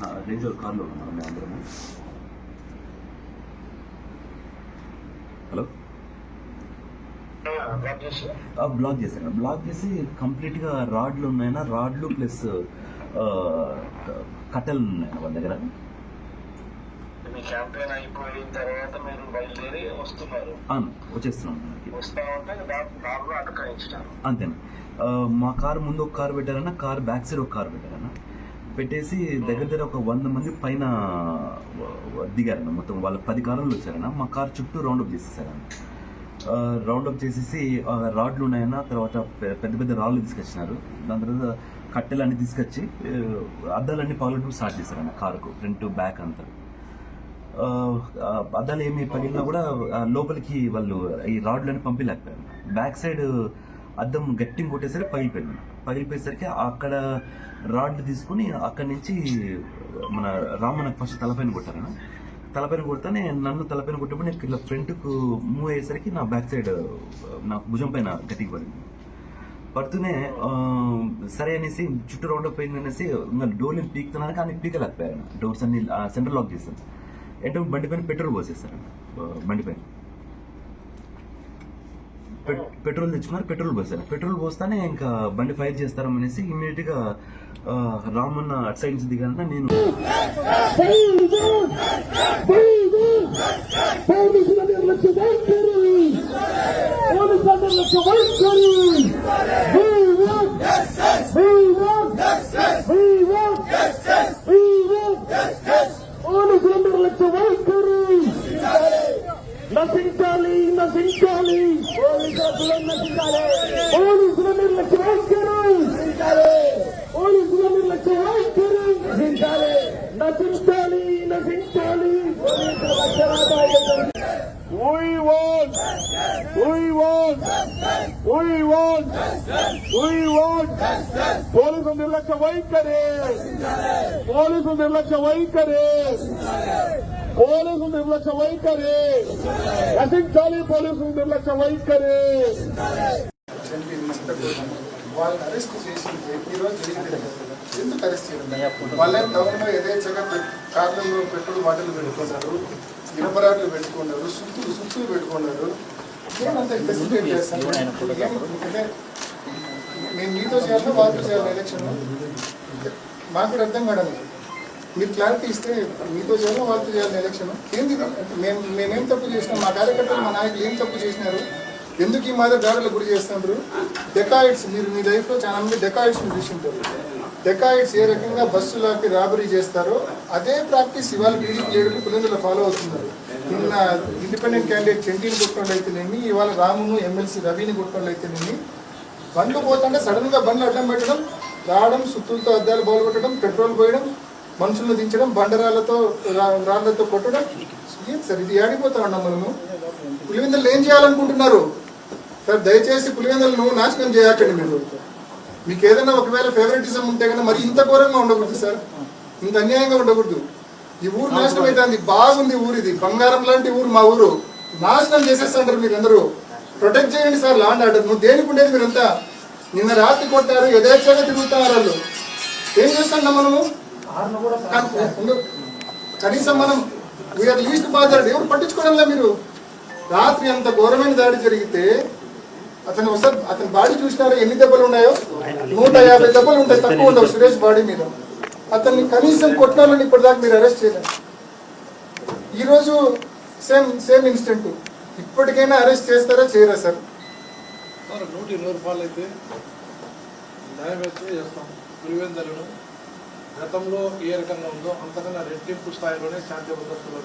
నా range rover కార్లో ఉన్నాం మేము అందరము. హలో? బ్లాక్ చేశాను. బ్లాక్ చేసి కంప్లీట్గా రాడ్లు ఉన్నాయన్నా రాడ్లు ప్లస్ కట్టెలు ఉన్నాయన్న వాళ్ళ దగ్గర. మీ క్యాంపెయిన్ అయిపోయిన తర్వాత మీరు బయలుదేరి వస్తున్నారు. అవును వచ్చేస్తున్నాం వస్తా ఉంటే అంతేనా? మా కారు ముందు ఒక కారు పెట్టారన్న? కార్ బ్యాక్ సైడ్ ఒక కారు పెట్టారన్న? పెట్టేసి దగ్గర దగ్గర ఒక వంద మంది పైన దిగారన్న మొత్తం వాళ్ళ పది కార్లు వచ్చారన్న. మా కార్ చుట్టూ రౌండప్ చేసేసారన్న రౌండప్ చేసేసి రాడ్లు ఉన్నాయన్న తర్వాత పెద్ద పెద్ద రాళ్ళు తీసుకొచ్చినారు. దాని తర్వాత కట్టెలన్నీ తీసుకొచ్చి అద్దాలన్నీ పగలటం స్టార్ట్ చేశారన్న కారుకు ఫ్రంట్ బ్యాక్ అంతా. అద్దాలు ఏమి పగిలినా కూడా లోపలికి వాళ్ళు ఈ రాడ్లన్నీ పంపించలేకపోయారు బ్యాక్ సైడ్ అద్దం గట్టిగా కొట్టేసరికి పగిలిపోయింది. పగిలిపోయేసరికి అక్కడ రాడ్లు తీసుకుని అక్కడి నుంచి మన రామన్నకు ఫస్ట్ తలపైన కొట్టారన్న తలపైన కొడితేనే నన్ను తలపైన కొట్టినప్పుడు నేను ఇట్లా ఫ్రంట్కు మూవ్ అయ్యేసరికి నా బ్యాక్ సైడ్ నా భుజం పైన గట్టికి పడింది. పడుతూనే సరే అనేసి చుట్టూ రౌండ్ పోయింది అనేసి ఇంకా డోర్ని పీకుతున్నాను కానీ పీకలేకపోయాను. డోర్స్ అన్ని సెంటర్ లాక్ చేశాను. ఏంటంటే బండి పైన పెట్రోల్ పోసేస్తాను బండి పైన. పెట్రోల్ తెచ్చుకున్నారు పెట్రోల్ పోసారు. పెట్రోల్ పోస్తానే ఇంకా బండి ఫైర్ చేస్తారం అనేసి ఇమీడియట్గా ఆ, రామన్న అటు సైడ్ నుంచి దిగాన నేను నశించాలి నశించాలి. We want, we want, we want, we want, police నిర్లక్ష్య వైఖరి పోలీసు నిర్లక్ష్య వైఖరి పోలీసు నిర్లక్ష్య వైఖరి నశించాలి పోలీసు నిర్లక్ష్య వైఖరి వాళ్ళని అరెస్ట్ చేసి ఈ రోజు జరిగింది ఎందుకు అరెస్ట్ చేయడం? వాళ్ళని టౌన్లో యథేచ్ఛగా కార్లలో పెట్రోల్ బాటిల్ పెట్టుకున్నారు. ఇనపరాట్లు పెట్టుకున్నారు. సుత్తులు సుత్తులు పెట్టుకున్నారు. ఏమంతా ఫెసిలిటేట్ చేస్తాను నేను మీతో చేయాలా వాళ్ళతో చేయాలి ఎలక్షన్. మాకు అర్థం కావడం లేదు. మీరు క్లారిటీ ఇస్తే మీతో చేయాలి వాళ్ళతో చేయాలి ఎలక్షన్ ఏంది అంటే మేము మేమేం తప్పు చేసినాం? మా కార్యకర్తలు మా నాయకులు ఏం తప్పు చేసినారు? ఎందుకు ఈ మాదిరి దాడులకు గురి చేస్తున్నారు డెకాయిడ్స్ మీరు మీ లైఫ్లో చాలా మంది డెకాయిడ్స్ చూసింటారు. డెకాయిడ్స్ ఏ రకంగా బస్సులకి రాబరీ చేస్తారో అదే ప్రాక్టీస్ ఇవాళ టీడీపీ లీడర్లు పిల్లలు ఫాలో అవుతున్నారు. నిన్న ఇండిపెండెంట్ క్యాండిడేట్ చెంటీని కొట్టుకోండి అయితేనేమి ఇవాళ రామును ఎమ్మెల్సీ రవిని కొట్టుకోండి అయితేనేమి బండ్లు పోతుంటే సడన్గా బండ్లు అడ్డం పెట్టడం రావడం సుత్తులతో అద్దాలు కొట్టడం పెట్రోల్ పోయడం మనుషులను దించడం బండరాళ్ళతో రా- రాళ్ళతో కొట్టడం? ఏం సార్ ఇది ఆడిపోతా ఉన్నాం మనము పులివెందులు ఏం చేయాలనుకుంటున్నారు? సార్ దయచేసి పులివెందులను నాశనం చేయకండి మీరు. మీకు ఏదైనా ఒకవేళ ఫేవరెటిజం ఉంటే కనుక మరి ఇంత ఘోరంగా ఉండకూడదు సార్. ఇంత అన్యాయంగా ఉండకూడదు. ఈ ఊరు నాశనం అవుతుంది బాగుంది ఊరు ఇది. బంగారం లాంటి ఊరు మా ఊరు. నాశనం చేసేస్తాంటారు మీరు అందరూ ప్రొటెక్ట్ చేయండి సార్ లాండ్ ఆర్డర్ నువ్వు దేనికి ఉండేది మీరంతా? నిన్న రాత్రి కొట్టారు యథేచ్ఛగా తిరుగుతారు వాళ్ళు. ఏం చేస్తాం మనము కనీసం మనం వీఆర్ లీస్ట్ బాధ్యత ఎవరు పట్టించుకోవడంలా మీరు? రాత్రి అంత ఘోరమైన దాడి జరిగితే అతను ఒకసారి అతని బాడీ చూసినారా? ఎన్ని దెబ్బలు ఉన్నాయో? నూట యాభై దెబ్బలు ఉంటాయి. తక్కువ ఉండవు సురేష్ బాడీ మీద. అతన్ని కనీసం కొట్టినాలని ఇప్పటిదాకా మీరు అరెస్ట్ చేయలేదు. ఈరోజు సేమ్ సేమ్ ఇన్సిడెంట్. ఇప్పటికైనా అరెస్ట్ చేస్తారా చేయరా సార్? నూటి నూరు రూపాయలు అయితే న్యాయం చేస్తాం గతంలో ఏ రకంగా ఉందో అంతకన్నా రెట్టింపు స్థాయిలోనే శాంతి భద్రతలో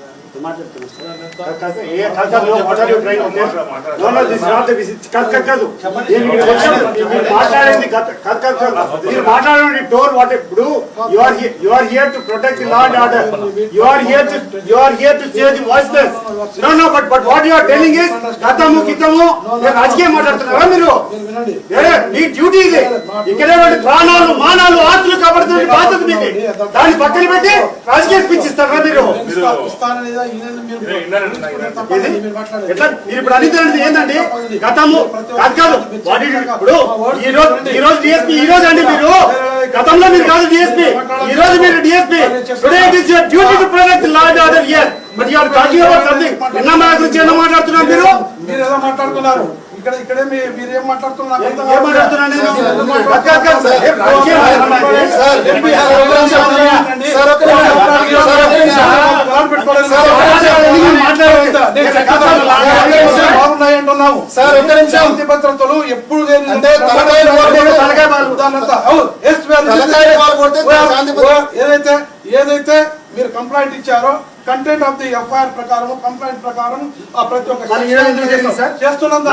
డోర్ వాట్ ఇప్పుడు you are you are here to protect the law and order you are here to you are here to the voiceless no no but but what you are telling is గతము రాజకీయం మాట్లాడుతున్నారా మీరు? మీ duty ఇది. ఇక్కడే ప్రాణాలు మానాలు ఆస్తులు కాపాడుతున్న బాధ్యత మీకు. దాన్ని పక్కన పెట్టి రాజకీయ స్పీచ్ ఇస్తారా మీరు? మీరు ఇప్పుడు అడుగుతున్నది ఏంటండి గతము కాదు ఇప్పుడు ఈ రోజు ఈ రోజు డిఎస్పీ ఈ రోజు అండి మీరు. గతంలో మీరు కాదు డిఎస్పీ ఈ రోజు మీరు DSP today it is your duty to protect law and order here but you are talking about something నిన్న మా గురించి ఎన్నో మాట్లాడుతున్నారు మీరు. మీరు ఏదో మాట్లాడుతున్నారు ఇక్కడ ఇక్కడే మీ- మీరు కాదు, సార్. ఒక్క నిమిషం భద్రతలు ఎప్పుడు ఏదైతే ఏదైతే మీరు కంప్లైంట్ ఇచ్చారో కంటెంట్ ఆఫ్ ది ఎఫ్ఐఆర్ ప్రకారం కంప్లైంట్ ప్రకారం ఆ ప్రతి ఒక్క? చేస్తున్నాం.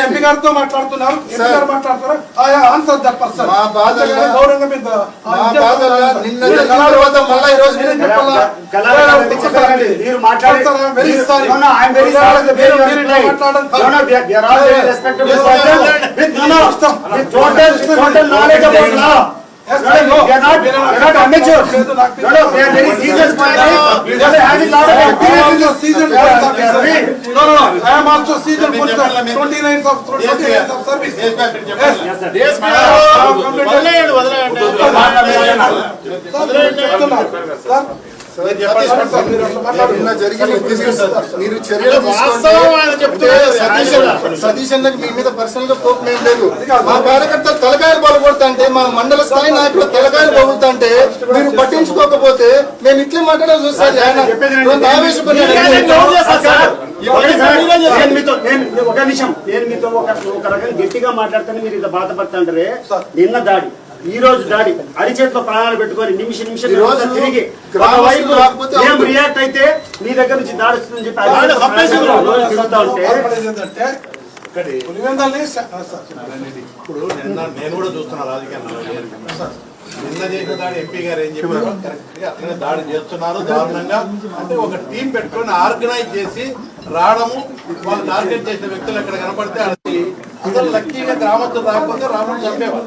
ఎంపీ గారితో మాట్లాడుతున్నారు. మాట్లాడుతున్నారు. ఆయా ఆన్సర్ దట్ పర్సన్ గౌరవంగా నిన్న తర్వాత మళ్ళా ఈ రోజు మీరు కలర్ కలర్ చెప్పండి. మీరు మాట్లాడి very sorry No, no, I'm very sorry of the way you are replying. No, no, we are- we are all very respectable person with, no, no, with total, total knowledge about law. No, no, we are not, we are not amateurs. No, no, we are very serious minded. We are having lot of experience in this season. We are very- No, no, no. I am also seasoned police officer. 29th of 29th of service. Yes. వదిలేయండి వదిలేయండి నిన్న జరిగిన మీరు చర్యలు తీసుకుంటే సతీష్ అన్నకి మీ మీద పర్సనల్గా కోపం ఏం లేదు. మా కార్యకర్తలు తలకాయలు అంటే మా మండల స్థాయి నాయకులు తలకాయలు పగులుతా అంటే మీరు పట్టించుకోకపోతే మేము ఇట్లే మాట్లాడాల్సి వస్తుంది. ఆయన ఒక నిమిషం. నేను మీతో ఒక రకంగా గట్టిగా మాట్లాడితేనే మీరు ఇంత బాధపడుతుంటారే నిన్న దాడి. ఈ రోజు దాడి. అరిచేతిలో ప్రాణాలు పెట్టుకొని నిమిష నిమిషం ఈ రోజు తిరిగి ఒకవైపు రాకపోతే ఏం రియాక్ట్ అయితే మీ దగ్గర నుంచి దాడి వస్తుందని చెప్పి పులివెందల్ని. ఇప్పుడు నిన్న నేను కూడా చూస్తున్నా రాజకీయాల్లో నిన్న చేసిన దాడి ఎంపీ గారు ఏం చెప్పారు? అట్లనే దాడి చేస్తున్నారు దారుణంగా. అంటే ఒక టీం పెట్టుకొని ఆర్గనైజ్ చేసి రావడము వాళ్ళు టార్గెట్ చేసిన వ్యక్తులు ఎక్కడ కనపడితే అది అసలు లక్కీగా గ్రామస్తులు రాకపోతే రాముడు చంపేవారు.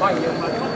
ว่าอย่างเดีย